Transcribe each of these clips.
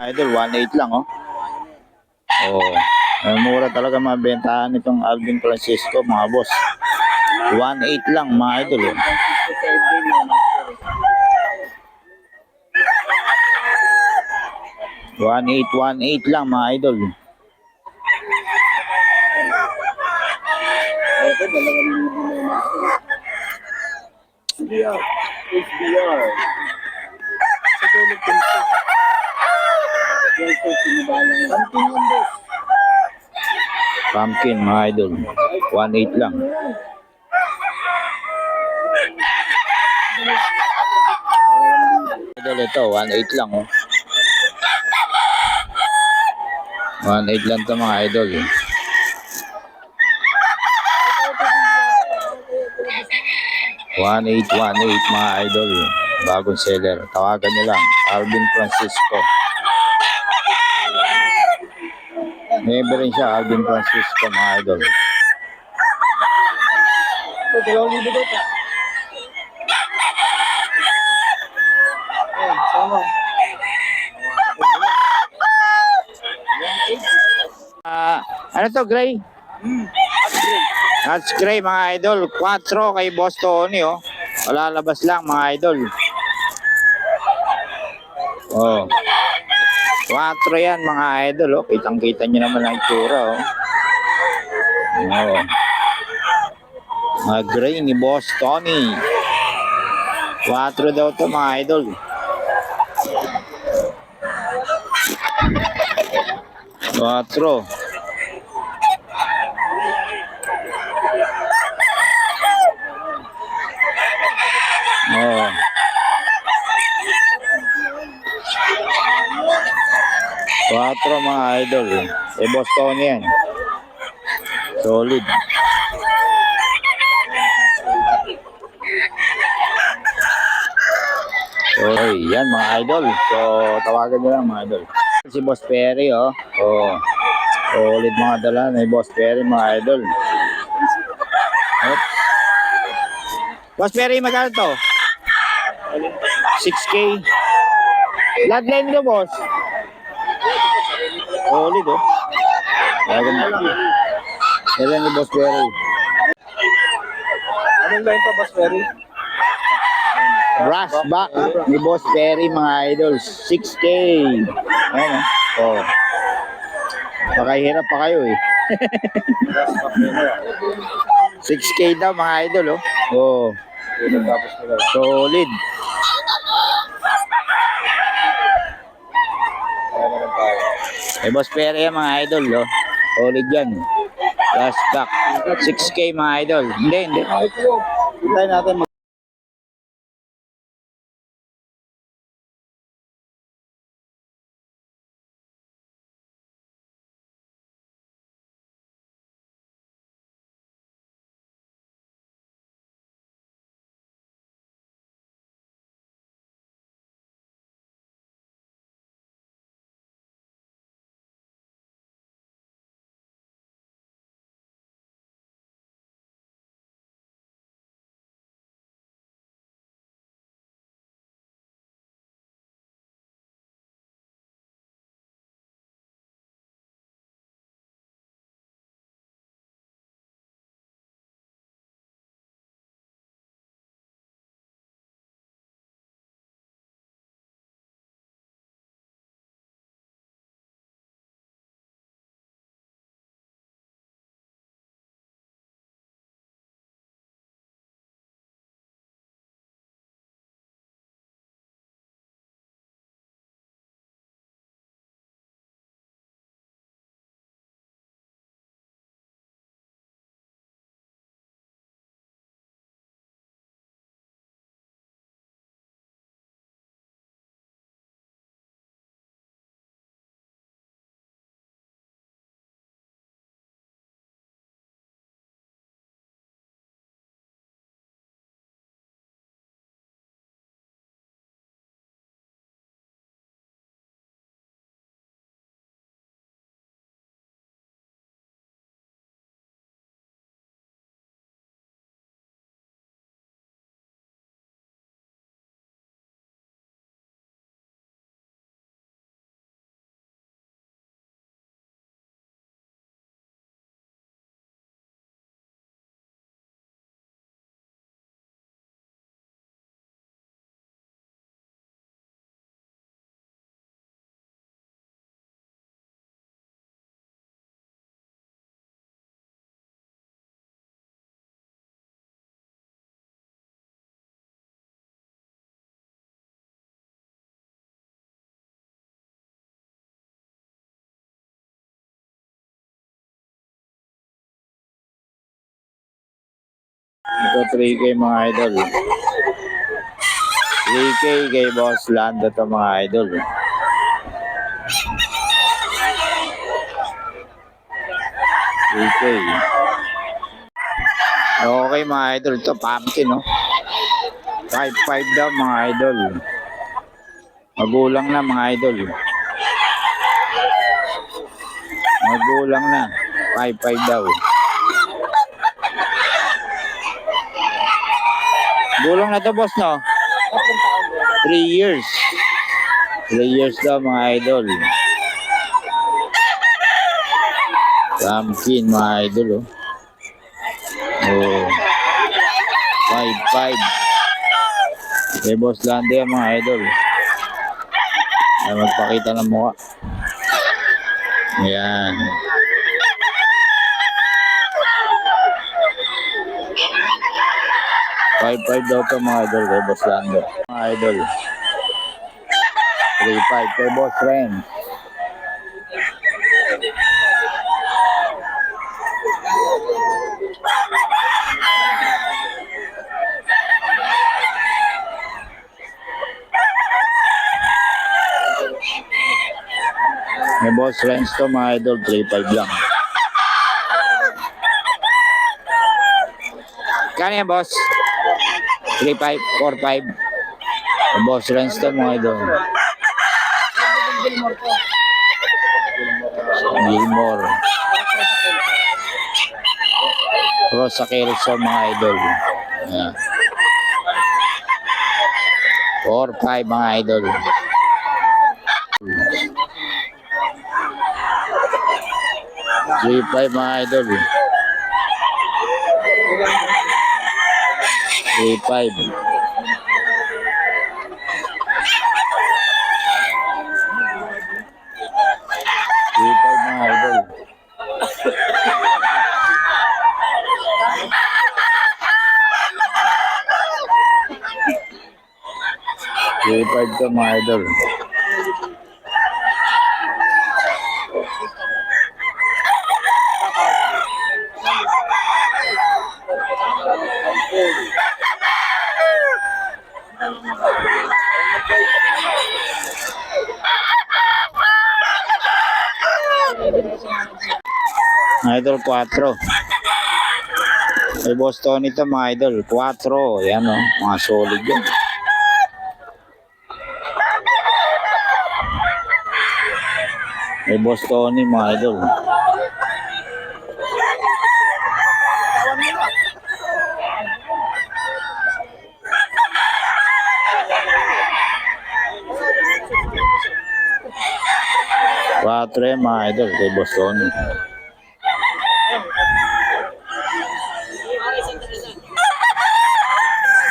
Idol, 1.8 lang, oh. Oh, mura talaga mabentahan itong Alvin Francisco, mga boss. 1.8 lang, mga idol, oh. One eight, one eight lang mga idol. SBR. Sa Pumpkin yan, mga idol. One eight lang. Idol ito, one eight lang oh. One eight lang to mga idol. One eight, one eight mga idol. Bagong seller. Tawagan nyo lang. Alvin Francisco. Member rin siya, Alvin Francisco mga idol. Dalawang libo daw sama. Ah, ano to, Gray? Upgrade. That's Gray mga idol. 4 kay Boss Tony oh. Palalabas lang mga idol. Oh. 4 yan mga idol oh. Kitang-kita nyo naman ang itsura oh. Oh. Mga Gray ni Boss Tony. 4 daw to mga idol. Quatro. Oh. Quatro mga idol. Eh, boss Tony yan. Solid. So, yan mga idol. So, tawagan nyo lang mga idol. Si Boss Perry, oh. Oh. Solid mga dala ni Boss Perry, mga idol. Oops. Boss Perry, magkano to? 6K. Bloodline nyo, boss. Solid, oh. Lang. Yan ni Boss Perry. Anong line pa, Boss Ferry? Brass back ni Boss Perry mga idol. 6K. Ayan oh. oh. Pakahirap pa kayo eh. 6K daw mga idol oh. Oh. Solid. Kaya naman tayo. Eh Boss Perry yan, mga idol oh. Solid yan. Last back. 6K mga idol. Hindi, hindi. Hintayin natin Ito 3K mga idol. 3K kay Boss Lando to mga idol. Okay. Okay mga idol, ito pumpkin no. 5-5 daw mga idol. Magulang na mga idol. Magulang na. 5-5 daw. Gulong na to, boss, no? 3 years. 3 years daw, mga idol. Pumpkin, mga idol, oh. Oh. 5-5. Kay Boss Lando yan, ah, mga idol. Ay, magpakita ng mukha. Ayan. Ayan. 3.5 daw to mga idol kay Boss Lando. Mga idol. 3.5 kay Boss Ren. May boss range to mga idol, 3.5 lang. Kaya boss? 3-5, 4-5. May Boss Ren to mga idol. Gilmore. Rosa Kelso mga idol. Ayan. 4-5 mga idol. Three five mga idol. Three five. Three five mga idol. Idol. Idol 4. May boss Tony to mga idol. 4. Yan o. Mga solid yan. May boss Tony mga idol. Yan mga idol kay boss.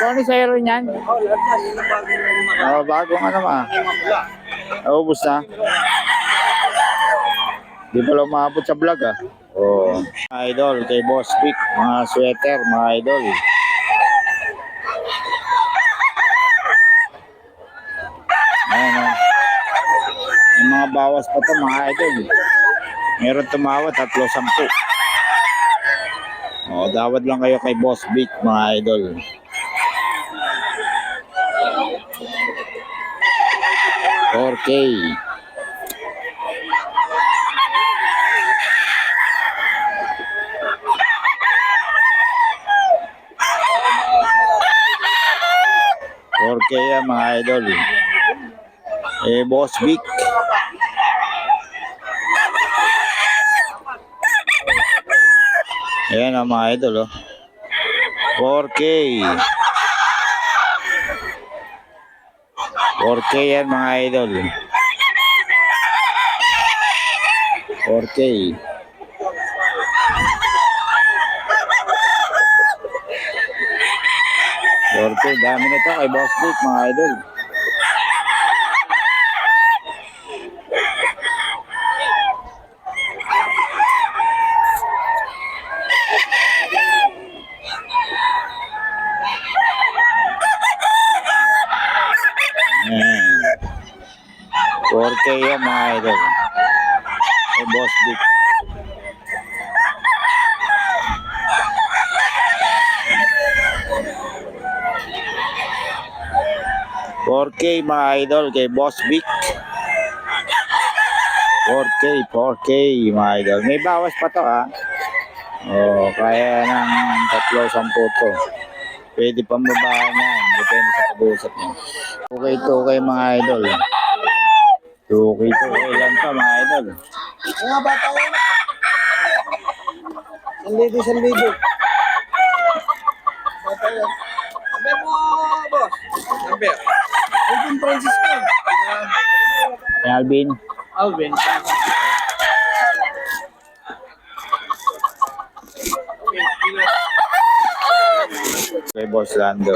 Tony sa'yo rin yan? Oo, bagong ano ma. Naubos na. Di pala umabot sa vlog ah. Mga idol, kay Boss Vic, mga sweater, mga idol. Ayan o. May mga bawas pa to mga idol. Meron tumawa, tatlo, sampu. O, dawad lang kayo kay Boss Vic, mga idol. K yan mga idol. Eh, Boss Vic. Ayan ang mga idol, oh. 4K. 4K yan mga idol. 4K. Forte, dami nito kay Boss Vic, mga idol. Mateo mga idol. Kay Boss Dick. K mga idol kay Boss Vic. 4K, 4K mga idol. May bawas pa to ha. Oh, kaya ng tatlo sampu to. Pwede pang babahan yan. Depende sa pag-uusap niya. Okay to okay mga idol. Okay to. Ilan pa mga idol? Mga bata. Sanlido, sanlido. Bata yan. Number mo, boss. Number. Alvin Francisco. Kay Alvin. Alvin. Kay Boss Lando.